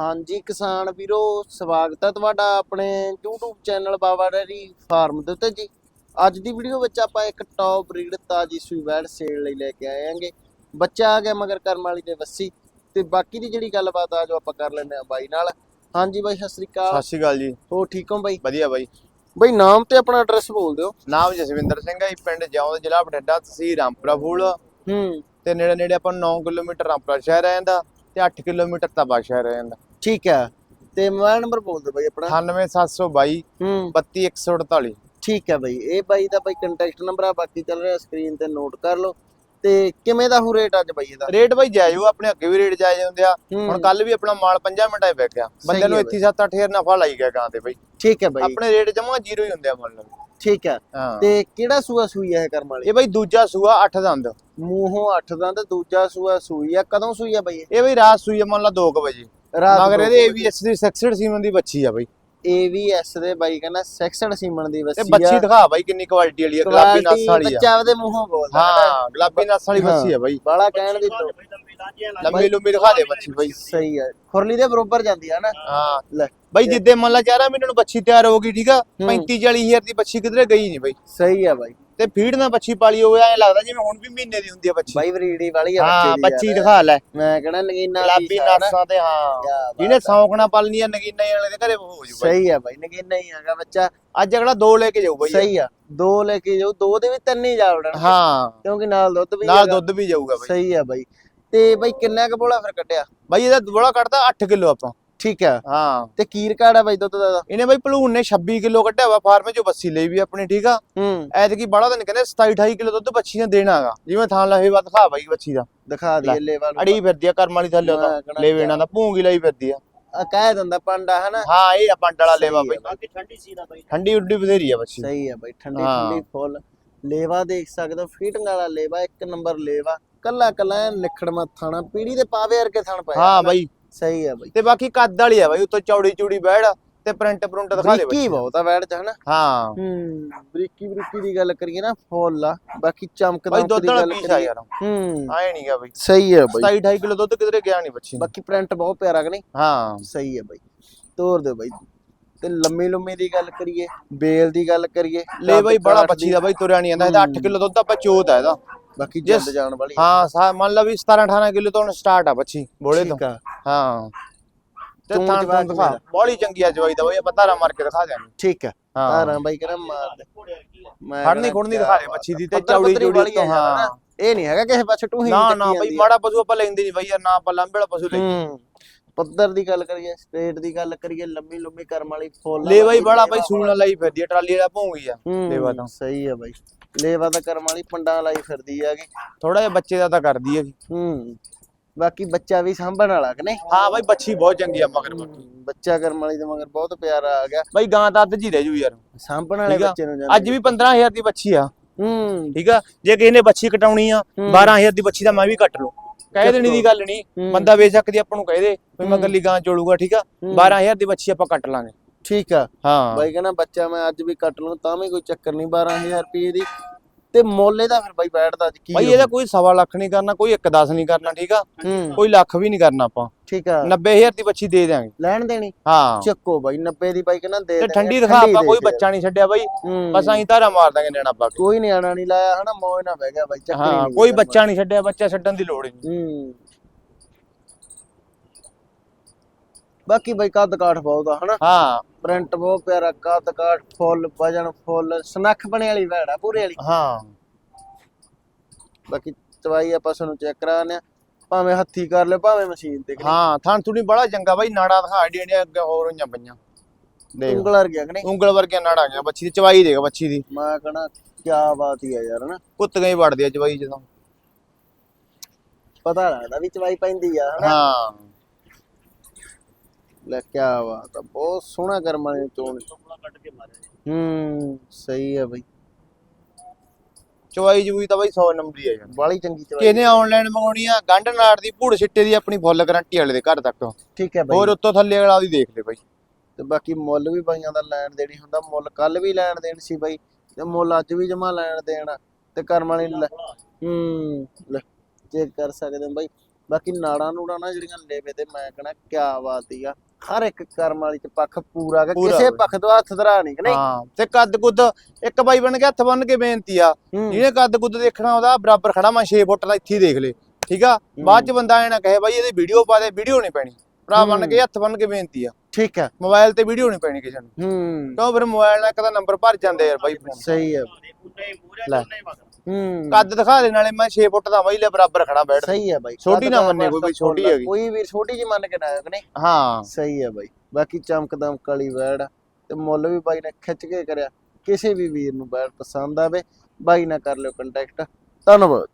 ਹਾਂਜੀ ਕਿਸਾਨ ਵੀਰੋ ਸਵਾਗਤ ਹੈ ਤੁਹਾਡਾ ਆਪਣੇ YouTube channel Baba dairy farm ਦੇ ਉੱਤੇ ਜੀ। ਅੱਜ ਦੀ ਵੀਡੀਓ ਵਿੱਚ ਆਪਾਂ ਇੱਕ ਟੌਪ ਬਰੀਡ ਤਾਜੀ ਸੂਈ ਵੈੜ ਸੇਲ ਲਈ ਲੈ ਕੇ ਆਏ ਆਂਗੇ ਬੱਚਾ ਆ ਗਿਆ ਮਗਰ ਕਰਮ ਵਾਲੀ ਦੇ ਵੱਸੀ। ਤੇ ਬਾਕੀ ਦੀ ਜਿਹੜੀ ਗੱਲਬਾਤ ਆ ਜੋ ਆਪਾਂ ਕਰ ਲੈਂਦੇ ਆ ਬਾਈ ਨਾਲ। ਹਾਂਜੀ ਬਾਈ ਸਤਿ ਸ੍ਰੀ ਅਕਾਲ। ਸਤਿ ਸ਼੍ਰੀ ਅਕਾਲ ਜੀ। ਹੋ ਠੀਕ ਹੋ ਬਾਈ? ਵਧੀਆ ਬਾਈ। ਬਾਈ ਨਾਮ ਤੇ ਆਪਣਾ ਐਡਰੈਸ ਬੋਲ ਦਿਓ। ਨਾਮ ਜਸਵਿੰਦਰ ਸਿੰਘ ਹੈ ਜੀ, ਪਿੰਡ ਜਿਉਂ ਜ਼ਿਲ੍ਹਾ ਬਠਿੰਡਾ ਤਹਿਸੀਲ ਰਾਮਪੁਰਾ ਫੂਲ। ਹੂੰ। ਤੇ ਨੇੜੇ ਨੇੜੇ ਆਪਾਂ 9 ਕਿਲੋਮੀਟਰ ਰਾਮਪੁਰਾ ਸ਼ਹਿਰ ਆ ਜਾਂਦਾ ਤੇ 8 ਕਿਲੋਮੀਟਰ ਤਬਾ ਸ਼ਹਿਰ ਆ ਜਾਂਦਾ ਠੀਕ ਹੈ। ਤੇ ਮੋਬਾਈਲ ਨੰਬਰ ਬੋਲ ਦਿਓ ਬਾਈ ਆਪਣਾ। 98722 ਹੂੰ। 32148 ਠੀਕ ਹੈ ਬਾਈ। ਇਹ ਬਾਈ ਦਾ ਬਾਈ ਕੰਟੈਕਟ ਨੰਬਰ ਆ ਬਾਕੀ ਚੱਲ ਰਿਹਾ ਸਕਰੀਨ ਤੇ ਨੋਟ ਕਰ ਲਓ। ਤੇ ਕਿਵੇਂ ਦਾ ਹੋ ਰੇਟ ਅੱਜ ਬਾਈ ਇਹਦਾ? ਰੇਟ ਬਾਈ ਜਾਇਓ ਆਪਣੇ ਅੱਗੇ ਵੀ ਰੇਟ ਜਾਇਜ਼ ਹੁੰਦੇ ਆ। ਹੂੰ, ਹੁਣ ਕੱਲ ਵੀ ਆਪਣਾ ਮਾਲ 5 ਮਿੰਟਾਂ 'ਚ ਵਿਕ ਗਿਆ। ਬੰਦੇ ਨੂੰ ਹੈ ਇੱਥੇ 7-8000 ਨਫਾ ਲਾਈ ਗਿਆ ਗਾਂ ਤੇ ਬਾਈ। ਠੀਕ ਹੈ ਬਾਈ। ਆਪਣੇ ਰੇਟ ਜਮਾ ਜ਼ੀਰੋ ਹੀ ਹੁੰਦੇ ਆ ਮੰਨ ਲਓ ਠੀਕ ਹੈ। ਹਾਂ। ਤੇ ਕਿਹੜਾ ਸੂਆ ਸੂਈ ਹੈ ਕਰਮ ਵਾਲੀ? ਇਹ ਬਾਈ ਦੂਜਾ ਸੂਆ 8 ਦੰਦ। ਮੂੰਹੋਂ 8 ਦਾ ਤੇ ਦੂਜਾ ਸੂਆ ਸੂਈ ਆ। ਕਦੋਂ ਸੂਈ ਆ ਬਾਈ ਇਹ? ਇਹ ਬਾਈ ਰਾਤ ਸੂਈ ਆ ਮੰਨ ਲਾ 2 ਵਜੇ। ਰਾਤ ਮਗਰ ਦੋ ਇਹਦੇ। AVS ਦੀ 66 ਸੀਮਨ ਦੀ ਬੱਚੀ ਆ ਬਾਈ। AVS ਦੇ ਬਾਈ ਕਹਿੰਦਾ 66 ਸੀਮਨ ਦੀ ਤੇ ਬੱਸੀ ਬੱਚੀ ਦਿਖਾ ਬਾਈ ਕਿੰਨੀ ਕੁਆਲਿਟੀ ਵਾਲੀ ਆ ਗੁਲਾਬੀ ਨਸ ਵਾਲੀ ਆ। ਬੱਚਾ ਉਹਦੇ ਮੂੰਹੋਂ ਬੋਲਦਾ ਹਾਂ ਗੁਲਾਬੀ ਨਸ ਵਾਲੀ। ਬੱਚੀ ਆ ਬਾਈ। ਬਾਲਾ ਕਹਿਣ ਦੀ ਲੰਮੀ ਲੰਮੀ ਦਿਖਾ ਦੇ ਬੱਚੀ ਬਾਈ। ਸਹੀ ਹੈ ਖੁਰਲੀ ਦੇ ਬਰੋਬਰ ਜਾਂਦੀ ਆ ਨਾ। ਹਾਂ। ਲੈ। ਬਾਈ ਜਿੱਦੇ ਮੰਨ ਲਾ 4 ਮਹੀਨੇ ਨੂੰ ਬੱਚੀ ਤਿਆਰ ਹੋ ਗਈ ਠੀਕ ਆ ਹੂੰ। 35 40 ਹਜ਼ਾਰ ਦੀ ਬੱਚੀ ਕਿਧਰੇ ਗਈ ਨਹੀਂ ਬਾਈ। ਸਹੀ ਆ ਬਾਈ। ਤੇ ਫੀਡ ਨਾਲ ਬੱਚੀ ਪਾਲੀ ਹੋਵੇ ਐ ਲੱਗਦਾ ਜਿਵੇਂ ਹੁਣ ਵੀ ਮਹੀਨੇ ਦੀ ਹੁੰਦੀ ਆ ਬੱਚੀ ਬਾਈ ਵਰੀੜੀ ਵਾਲੀ ਆ ਹਾਂ ਬੱਚੇ। ਦਿਖਾ ਲੈ। ਮੈਂ ਕਹਿੰਦਾ ਨਗੀਨਾ ਗੁਲਾਬੀ ਨਸਾਂ ਤੇ ਹਾਂ। ਜਿਹਨੇ। ਸੌਂਕਣਾ ਪਾਲਣੀ ਆ ਨਗੀਨਾ ਵਾਲੇ ਦੇ ਘਰੇ ਹੋ ਜੂ ਬਾਈ। ਸਹੀ ਆ ਬਾਈ ਨਗੀਨਾ ਹੀ ਹੈਗਾ ਬੱਚਾ। ਅੱਜ ਅਗਲਾ ਦੋ ਲੈ ਕੇ ਜਾਊ ਬਾਈ। ਸਹੀ ਆ ਦੋ ਲੈ ਕੇ ਜਾਓ ਦੋ ਦੇ ਵੀ ਤਿੰਨ ਹੀ ਜਾ ਵੜਨ ਹਾਂ। ਕਿਉਂਕਿ ਨਾਲ ਦੁੱਧ ਵੀ ਨਾਲ। ਦੁੱਧ ਵੀ ਜਾਊਗਾ ਬਾਈ। ਸਹੀ ਆ ਬਾਈ। ਤੇ ਬਾਈ ਕਿੰਨਾ ਕੁ ਬੋਲਾ ਫਿਰ ਕੱਟਿਆ ਬਾਈ ਇਹਦਾ ਬੋਲਾ ਕੱਢਦਾ 8 ਕਿਲੋ ਆਪਾਂ। ਠੀਕ ਆ ਹਾਂ। ਤੇ ਕੀਰ ਕਾੜਾ ਬਾਈ ਦੁੱਧ ਦਾ? ਇਹਨੇ ਬਾਈ ਭਲੂਨ ਨੇ 26 ਕਿਲੋ ਕੱਢਿਆ ਵਾ ਫਾਰਮ ਚੋਂ ਬੱਸੀ ਲਈ ਵੀ ਆਪਣੀ ਠੀਕ ਆ? ਹੂੰ। ਐਤਕੀ ਬੜਾ ਤਾਂ ਨਹੀਂ ਕਹਿੰਦੇ 27 28 ਕਿਲੋ ਦੁੱਧ ਬੱਚੀ ਨੇ ਦੇਣਾਗਾ ਜਿਵੇਂ ਥਾਂ ਲਾਹੇ ਵਾ ਦਿਖਾ ਬਾਈ ਬੱਚੀ ਦਾ। ਦਿਖਾ ਲੈ, ਦਈਏ ਲੈਵਲ ਅੜੀ ਫਿਰਦੀ ਆ ਕਰਮ ਵਾਲੀ ਥੱਲੇ ਮੈਂ ਉਹਦਾ ਕਹਿਣਾ ਲੇਵੇ ਇਹਨਾਂ ਦਾ ਭੂੰਗੀ ਲਈ ਫਿਰਦੀ ਆ। ਆ ਕਹਿ ਦਿੰਦਾ ਪਾਂਡਾ ਹਨਾ? ਹਾਂ ਇਹ ਆ ਪੰਡ ਵਾਲਾ ਲੇਵਾ ਬਾਈ। ਬਾਈ। ਠੰਡੀ ਸੀ ਨਾ ਬਾਈ। ਠੰਡੀ ਉੱਡੀ ਬਥੇਰੀ ਆ ਬੱਚੀ ਸਹੀ ਆ ਬਾਈ ਠੰਡੀ ਹਾਂ। ਠੰਡੀ ਫੁੱਲ। ਲੇਵਾ ਦੇਖ ਸਕਦੇ ਹੋ ਫੀਟਿੰਗ ਵਾਲਾ ਲੇਵਾ ਇੱਕ ਨੰਬਰ ਲੇਵਾ। ਕੱਲਾ ਕੱਲਾ ਨਿਖੜਮਾ ਥਾਣਾ ਪੀੜੀ ਦੇ ਪਾਵੇ ਵਰਗੇ ਥਣ ਪਾਇਆ ਹਾਂ? ਬਾਈ। ਸਹੀ ਆ ਬਾਈ। ਤੇ ਬਾਕੀ ਕੱਦ ਵਾਲੀ ਆ ਬਾਈ ਉੱਤੋਂ ਚੌੜੀ ਚੂੜੀ ਬੈੜ ਤੇ ਪ੍ਰਿੰਟ ਪ੍ਰਿੰਟ ਦਿਖਾ ਦੇ ਬਰੀਕੀ ਬਹੁਤ ਆ ਵੈੜ ਚ ਹਨਾ। ਹਾਂ। ਹੂੰ। ਬਰੀਕੀ ਬਰੀਕੀ ਦੀ ਗੱਲ ਕਰੀਏ ਨਾ ਫੁੱਲ ਆ। ਬਾਕੀ ਚਮਕ ਬਾਈ ਦਮਕ ਦੁੱਧ ਦੀ ਵਾਲਾ ਗੱਲ ਪੀਸ ਆ ਕਰੀਏ। ਯਾਰ। ਹੂੰ। ਆਏ ਨਹੀਂਗਾ ਬਾਈ। ਸਹੀ ਆ ਬਾਈ। 27 28 ਕਿਲੋ ਦੁੱਧ ਕਿਧਰੇ ਗਿਆ ਨਹੀਂ ਬੱਚੀ ਨੂੰ। ਬਾਕੀ ਪ੍ਰਿੰਟ ਬਹੁਤ ਪਿਆਰਾ ਕਿ ਨਹੀਂ? ਹਾਂ। ਸਹੀ ਹੈ ਬਾਈ। ਤੋਰ ਦੇ ਬਾਈ। ਤੇ ਲੰਮੀ ਲੰਮੀ ਦੀ ਗੱਲ ਕਰੀਏ ਬੇਲ ਦੀ ਗੱਲ ਕਰੀਏ ਲੈ ਬਾਈ ਬੜਾ ਬੱਚੀ ਦੀ, ਬਾਈ ਤੁਰਿਆ ਨਹੀਂ ਜਾਂਦਾ। ਇਹਦਾ 8 ਹੂੰ। ਕਿਲੋ ਦੁੱਧ ਆਪਾਂ ਚੋਤ ਆ ਇਹਦਾ। ਬਾਕੀ ਜਿੰਦ ਜਾਣ ਵਾਲੀ ਹਾਂ ਸਾ- ਮੰਨ ਲਾ ਵੀ 17 18 ਕਿਲੋ ਤੋਂ ਸਟਾਰਟ ਆ ਬੱਚੀ ਬੋਲੇ ਤੋਂ। ਹਾਂ। ਤੇ ਤੂੰ ਦਿਖਾ। ਬੋਲੀ ਚੰਗੀ ਆ ਜਵਾਈ ਦਾ ਬਾਈ ਆਪਾਂ ਧਾਰਾ ਮਾਰ ਕੇ ਦਿਖਾ ਦਿਆਂਗੇ। ਠੀਕ ਆ। ਹਾਂ। ਧਾਰਾਂ ਬਾਈ ਕਹਿੰਦਾ ਮਾਰ ਦੇ। ਮੈਂ ਕਹਿਣਾ ਖੁੜਨੀ ਦਿਖਾ ਬਾਤ ਬੱਚੀ ਦੀ। ਤੇ ਚੌੜੀ ਆ ਤੋਂ ਹਾਂ। ਇਹ ਨਹੀਂ ਹੈਗਾ ਕਿਸੇ ਪਾਸੇ ਟੂਹੀ ਨਾ ਨਾ ਬਾਈ ਮਾੜਾ ਪਸ਼ੂ ਆਪਾਂ ਲੈਂਦੇ ਨਹੀਂ ਬਾਈ ਯਾਰ ਨਾ ਆਪਾਂ ਲੰਬੇ ਵਾਲਾ ਪਸ਼ੂ ਹੂੰ। ਪੱਧਰ ਦੀ ਗੱਲ ਕਰੀਏ ਸਟੇਟ ਦੀ ਗੱਲ ਕਰੀਏ ਲੰਮੀ ਲੰਮੀ ਕਰਮ ਵਾਲੀ ਫੁੱਲ ਲੈ ਬਾਈ ਬੜਾ ਬਾਈ ਸੂਣਾ ਲਈ ਫਿਰਦੀ ਆ ਟਰਾਲੀ ਵਾਲਾ ਭੌਂਗੀ ਆ। ਲੇਵਾ ਹੂੰ ਤਾਂ। ਸਹੀ ਆ ਬਾਈ। ਲੇਵਾ ਤਾਂ ਕਰਮ ਵਾਲੀ ਪੰਡਾਂ ਲਾਈ ਫਿਰਦੀ ਹੈਗੀ। ਥੋੜਾ ਜਿਹਾ ਬੱਚੇ ਦਾ ਤਾਂ ਕਰਦੀ ਹੈਗੀ। ਹੂੰ ਬਾਕੀ ਬੱਚਾ ਵੀ ਸਾਂਭਣ ਵਾਲਾ ਕਿ ਨਹੀਂ? ਹਾਂ ਬਾਈ ਬੱਚੀ ਬਹੁਤ ਚੰਗੀ ਆ ਮਗਰ ਬਾਕੀ। ਬੱਚਾ ਕਰਮ ਵਾਲੀ ਦੇ ਮਗਰ ਬਹੁਤ ਪਿਆਰਾ ਆ ਗਿਆ। ਬਾਈ ਗਾਂ ਤਾਂ ਅੱਧ ਜੀ ਰਹਿ ਜੂ ਯਾਰ। ਸਾਂਭਣ ਵਾਲੇ ਠੀਕ ਆ। ਬੱਚੇ ਨੂੰ ਅੱਜ ਵੀ 15000 ਦੀ ਬੱਚੀ ਆ। ਹੂੰ। ਠੀਕ ਆ? ਜੇ ਕਿਸੇ ਨੇ ਬੱਚੀ ਕਟਾਉਣੀ ਆ ਹੂੰ। 12000 ਦੀ ਬੱਚੀ ਦਾ ਮੈਂ ਵੀ ਕੱਟ ਲੂ ਕਹਿ ਦੇਣੀ ਦੀ ਗੱਲ ਨਹੀਂ। ਹੂੰ। ਬੰਦਾ ਵੇਚ ਸਕਦੀ ਆਪਾਂ ਨੂੰ ਕਹਿ ਦੇ। ਵੀ ਮੈਂ ਹੂੰ। ਗੱਲੀ ਗਾਂ ਚੋਲੂਗਾ ਠੀਕ ਆ? ਹੂੰ। 12000 ਦੀ ਬੱਚੀ ਆਪਾਂ ਕੱਟ ਲਾਂਗੇ। ਠੀਕ ਆ। ਹਾਂ। ਬਾਈ ਕਹਿੰਦਾ ਬੱਚਾ ਮੈਂ ਅੱਜ ਵੀ ਕੱਟ ਲਵਾਂ ਤਾਂ ਵੀ ਕੋਈ ਚੱਕਰ ਨਹੀਂ 12000 ਰੁਪਏ ਦੀ। ਤੇ ਮੁੱਲ ਇਹਦਾ ਫਿਰ ਬਾਈ ਬੈਠਦਾ ਅੱਜ ਕੀ ਬਾਈ ਇਹਦਾ ਕੋਈ ਸਵਾ ਲੱਖ ਨਹੀਂ ਕਰਨਾ ਕੋਈ 1 10 ਨਹੀਂ ਕਰਨਾ ਠੀਕ ਆ? ਕੋਈ ਲੱਖ ਵੀ ਨਹੀਂ ਕਰਨਾ ਆਪਾਂ। ਠੀਕ ਆ। 90000 ਦੀ ਬੱਚੀ ਦੇ ਦਿਆਂਗੇ। ਲੈਣ ਦੇਣੀ? ਹਾਂ। ਚੱਕੋ ਬਾਈ 90 ਦੀ ਬਾਈ ਕਹਿੰਦਾ ਦੇ ਤੇ ਠੰਡੀ ਦਿਖਾ ਆਪਾਂ ਦੇ ਕੋਈ ਦੇ। ਬੱਚਾ ਨਹੀਂ ਛੱਡਿਆ ਬਾਈ। ਬਸ ਅਸੀਂ ਧਾਰਾ ਮਾਰ ਦਾਂਗੇ ਨੈਣਾ ਪਾ ਕੇ। ਕੋਈ ਨਿਆਣਾ ਨਹੀਂ ਲਾਇਆ ਹਨਾ ਮੌਜ ਨਾ ਬਹਿ ਗਿਆ ਬਾਈ ਚੱਕਰ ਹੀ ਕੋਈ ਬੱਚਾ ਨਹੀਂ ਛੱਡਿਆ ਬੱਚਾ ਛੱਡਣ ਦੀ ਲੋੜ ਨਹੀਂ। ਹੂੰ। ਬਾਕੀ ਬਾਈ ਕੱਦ ਕਾਠ ਬਹੁਤ ਆ ਹਨਾ। ਹਾਂ। ਪ੍ਰਿੰਟ ਬਹੁਤ ਪਿਆਰਾ ਕੱਦ ਕਾਠ ਫੁੱਲ ਵਜਨ ਫੁੱਲ ਸਨੱਖ ਬਣੇ ਵਾਲੀ ਵੈੜ ਆ ਪੂਰੇ ਵਾਲੀ। ਹਾਂ। ਬਾਕੀ ਚਵਾਈ ਆਪਾਂ ਤੁਹਾਨੂੰ ਚੈੱਕ ਕਰਾਉਂਦੇ ਆ ਭਾਵੇਂ ਹੱਥੀ ਕਰ ਲਿਓ ਭਾਵੇਂ ਮਸ਼ੀਨ ਤੇ ਹਾਂ ਥਾਂ ਥੁਣੀ ਬੜਾ ਚੰਗਾ ਬਾਈ ਨਾੜਾ ਦਿਖਾ ਏਡੀਆਂ ਏਡੀਆਂ ਅੱਗੇ ਹੋਰ ਹੋਈਆਂ ਪਈਆਂ। ਦੇਖ। ਉਂਗਲ ਵਰ ਗਿਆ ਕਿ ਨਹੀਂ? ਉਂਗਲ ਵਰਗੀਆਂ ਨਾੜਾਂ ਗਿਆ ਬੱਚੀ ਦੀ ਚਵਾਈ ਦੇਖ ਬੱਚੀ ਦੀ। ਮੈਂ ਕਹਣਾ ਕੀ ਬਾਤ ਹੀ ਆ ਯਾਰ ਹਨਾ? ਕੁੱਤੀਆਂ ਹੀ ਵੜਦੀ ਆ ਚਵਾਈ ਜਦੋਂ। ਪਤਾ ਲੱਗਦਾ ਵੀ ਚਵਾਈ ਪੈਂਦੀ ਆ ਹਨਾ? ਹਾਂ। ਲੈ ਕੀ ਬਾਤ ਆ ਬਹੁਤ ਸੋਹਣਾ ਕਰਮ ਵਾਲੇ ਚੋਣ ਕੱਟ ਕੇ ਮਾਰਿਆ ਹੂੰ ਸਹੀ ਆ ਬਈ। ਚਵਾਈ ਜੂਈ ਤਾਂ ਬਾਈ 100 ਨੰਬਰ ਹੀ ਆ ਯਾਰ ਬਾਲੀ ਚੰਗੀ ਚਵਾਈ। ਕਿਹਨੇ ਆਨਲਾਈਨ ਮੰਗਾਉਣੀ ਆ? ਗੰਢ ਨਾੜ ਦੀ ਭੂੜ ਛਿੱਟੇ ਦੀ ਆਪਣੀ ਫੁੱਲ ਗਾਰੰਟੀ ਵਾਲੇ ਦੇ ਘਰ ਤੱਕ। ਠੀਕ ਹੈ ਬਈ। ਹੋਰ ਉੱਤੋਂ ਥੱਲੇ ਵਾਲਾ ਉਹਦੀ ਦੇਖ ਲੈ ਬਾਈ। ਤੇ ਬਾਕੀ ਮੁੱਲ ਵੀ ਬਾਈਆਂ ਦਾ ਲੈਣ ਦੇਣੀ ਹੁੰਦਾ ਮੁੱਲ ਕੱਲ ਵੀ ਲੈਣ ਦੇਣ ਸੀ ਬਾਈ ਤੇ ਮੁੱਲ ਅੱਜ ਵੀ ਜਮਾ ਲੈਣ ਦੇਣ ਤੇ ਕਰਮ ਵਾਲੇ ਨੇ ਲੈ ਹੂੰ ਲੈ ਚੈੱਕ ਕਰ ਸਕਦੇ ਹੋ ਬਾਈ। ਬਾਕੀ ਨਾੜਾਂ ਨੂੜਾਂ ਨਾ ਜਿਹੜੀਆਂ ਲੇਵੇ ਤੇ ਮੈਂ ਕਹਣਾ ਕਿਆ ਬਾਤ ਆ। ਹਰ ਇੱਕ ਕਰਮ ਵਾਲੀ ਚ ਪੱਖ ਪੂਰਾ ਪੂਰਾ ਕਿਸੇ। ਪੱਖ ਤੋਂ ਹੱਥ ਧਰਾ ਨਹੀਂ ਕਿ ਨਹੀਂ? ਹਾਂ। ਤੇ ਕੱਦ ਕੁੱਦ ਇੱਕ ਬਾਈ ਬਣ ਕੇ ਹੱਥ ਬੰਨ ਕੇ ਬੇਨਤੀ ਆ ਹੂੰ, ਜਿਹਨੇ ਕੱਦ ਕੁੱਦ ਦੇਖਣਾ ਉਹਦਾ ਬਰਾਬਰ ਖੜਾ ਮੈਂ 6 ਫੁੱਟ ਦਾ ਇੱਥੇ ਹੀ ਦੇਖ ਲੇ ਠੀਕ ਆ? ਬਾਅਦ ਚ ਬੰਦਾ ਐ ਨਾ ਕਹੇ ਬਾਈ ਇਹਦੀ ਵੀਡੀਓ ਪਾ ਦੇ ਵੀਡੀਓ ਨਹੀਂ ਪੈਣੀ। ਭਰਾ ਬਣ ਕੇ ਹੱਥ ਬੰਨ ਕੇ ਬੇਨਤੀ ਆ। ਠੀਕ ਹੈ ਮੋਬਾਈਲ ਤੇ ਵੀਡੀਓ ਨਹੀਂ ਪੈਣੀ ਕਿਸੇ ਨੂੰ। ਹੂੰ। ਕਿਉਂ ਫਿਰ ਮੋਬਾਈਲ ਨਾਲ ਇੱਕ ਤਾਂ ਨੰਬਰ ਭਰ ਜਾਂਦੇ ਯਾਰ ਬਾਈ ਫੋਨ ਸਹੀ ਹੈ ਲੈ। ਹੂੰ। ਕੱਦ ਦਿਖਾ ਦੇ ਨਾਲੇ ਮੈਂ 6 ਫੁੱਟ ਦਾ ਬਾਈ ਲੈ ਬਰਾਬਰ ਖੜਾ ਬੈਠ ਸਹੀ ਹੈ ਬਾਈ ਛੋਟੀ ਨਾ ਮੰਨੇ ਕੋਈ, ਵਾਸਤਾ ਛੋਟੀ ਹੈਗੀ। ਕੋਈ ਵੀ ਛੋਟੀ ਜੀ ਮੰਨ ਕੇ ਨਾ ਆਇਆ ਕਿ ਨਹੀਂ? ਹਾਂ। ਸਹੀ ਹੈ ਬਾਈ ਬਾਕੀ ਚਮਕ ਦਮਕ ਵਾਲੀ ਵੈੜ ਤੇ ਮੁੱਲ ਵੀ ਬਾਈ ਨੇ ਖਿੱਚ ਕੇ ਕਰਿਆ। ਕਿਸੇ ਵੀ ਵੀਰ ਨੂੰ ਵੈੜ ਪਸੰਦ ਆਵੇ ਬਾਈ ਨਾਲ ਕਰ ਲਿਓ ਕੰਟੈਕਟ ਧੰਨਵਾਦ।